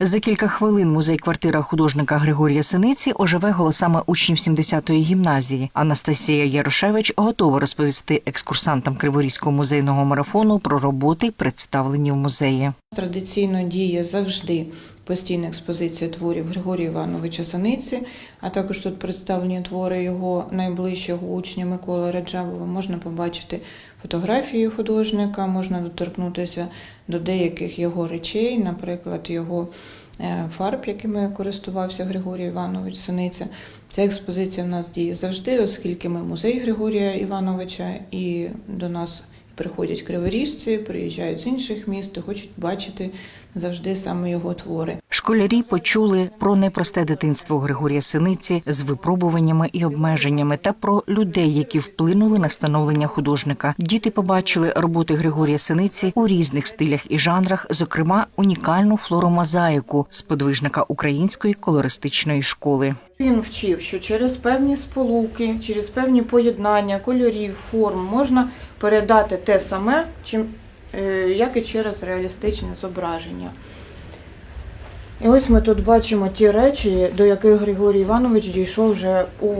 За кілька хвилин музей-квартира художника Григорія Синиці оживе голосами учнів 70-ї гімназії. Анастасія Ярошевич готова розповісти екскурсантам Криворізького музейного марафону про роботи, представлені в музеї. Традиційно діє завжди постійна експозиція творів Григорія Івановича Саниці, а також тут представлені твори його найближчого учня Миколи Раджабова. Можна побачити фотографії художника, можна доторкнутися до деяких його речей, наприклад, його е, фарб, якими користувався Григорій Іванович Синиця. Ця експозиція в нас діє завжди, оскільки ми музей Григорія Івановича і до нас приходять криворіжці, приїжджають з інших міст і хочуть бачити завжди саме його твори. Школярі почули про непросте дитинство Григорія Синиці з випробуваннями і обмеженнями та про людей, які вплинули на становлення художника. Діти побачили роботи Григорія Синиці у різних стилях і жанрах, зокрема унікальну флоромозаїку сподвижника української колористичної школи. Він вчив, що через певні сполуки, через певні поєднання кольорів, форм можна передати те саме, чим, е, як і через реалістичне зображення. І ось ми тут бачимо ті речі, до яких Григорій Іванович дійшов вже у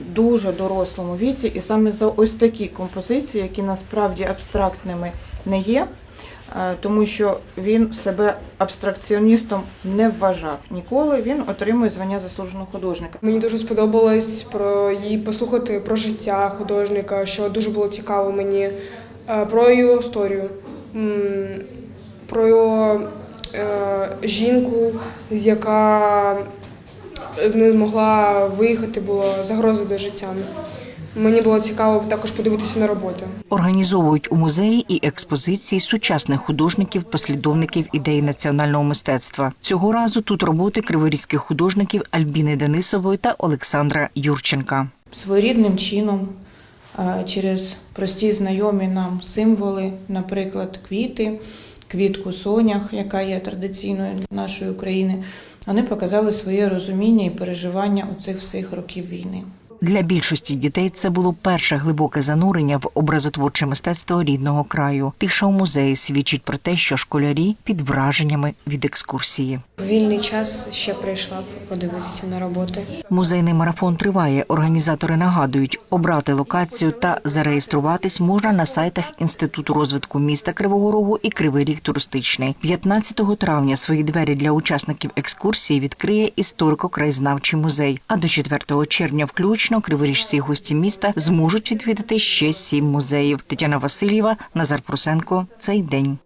дуже дорослому віці, і саме за ось такі композиції, які насправді абстрактними не є, е, тому що він себе абстракціоністом не вважав ніколи. Він отримує звання заслуженого художника. Мені дуже сподобалось про її послухати про життя художника, що дуже було цікаво мені, е, про його історію, про його жінку, яка не змогла виїхати, була загроза до життя. Мені було цікаво також подивитися на роботи. Організовують у музеї і експозиції сучасних художників, послідовників ідеї національного мистецтва. Цього разу тут роботи криворізьких художників Альбіни Денисової та Олександра Юрченка. Своєрідним чином, е, через прості знайомі нам символи, наприклад, квіти, квітку сонях, яка є традиційною для нашої України, вони показали своє розуміння і переживання у цих всіх років війни. Для більшості дітей це було перше глибоке занурення в образотворче мистецтво рідного краю. Тиша у музеї свідчить про те, що школярі під враженнями від екскурсії. Вільний час ще прийшла подивитися на роботи. Музейний марафон триває. Організатори нагадують, обрати локацію та зареєструватись можна на сайтах Інституту розвитку міста Кривого Рогу і Кривий Ріг туристичний. 15 травня свої двері для учасників екскурсії відкриє історико-краєзнавчий музей. А до 4 червня включно криворіжці гості міста зможуть відвідати ще сім музеїв. Тетяна Васильєва, Назар Прусенко. Цей день.